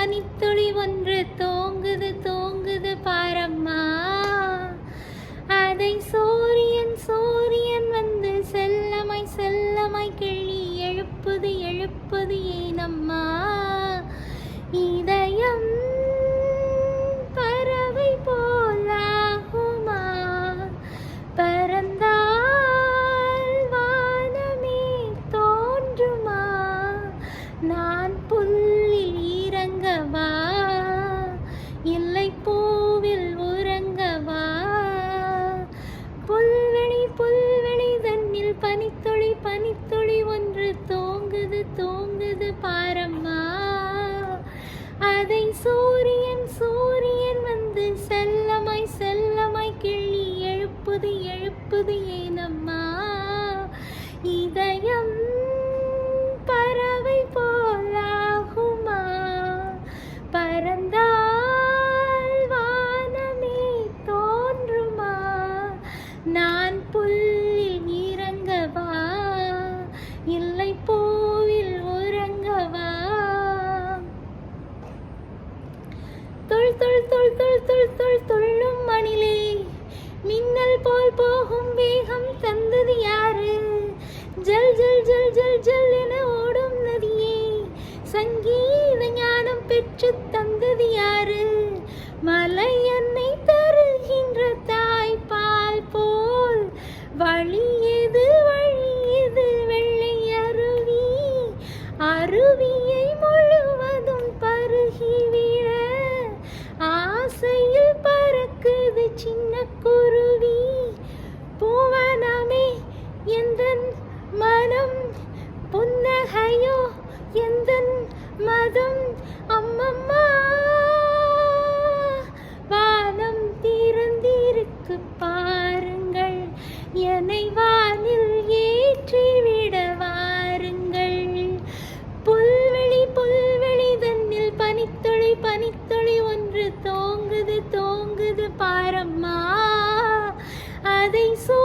பனித்துளி ஒன்று தோங்குது தோங்குது பாரம்மா. அதை சூரியன் சூரியன் வந்து செல்லமாய் செல்லமாய் கிள்ளி எழுப்புது எழுப்புது ஏனம்மா. இதயம் அதை சூரியன் சூரியன் வந்து செல்லமாய் செல்லமாய் கிள்ளி எழுப்புது எழுப்புது ஏனம்மா. இதயம் போல் போகும் வேகம் தந்தது யாரு? ஜல் ஜல் ஜல் ஜல் ஜல் என ஓடும் நதியே சங்கீத ஞானம் பெற்று தந்தது யாரு? மலை என்னை தருகின்ற தாய்ப்பால் போல் வழி எது வழி எது? வெள்ளை அருவி அருவி ஐயோ எந்த மதம்? அம்மம்மா வானம் தீரந்திருக்கு பாருங்கள். என்னை வானில் ஏற்றி விட வாருங்கள். புல்வெளி புல்வெளி தன்னில் பனித்துளி பனித்துளி ஒன்று தோங்குது தோங்குது பாரம்மா. அதை சோ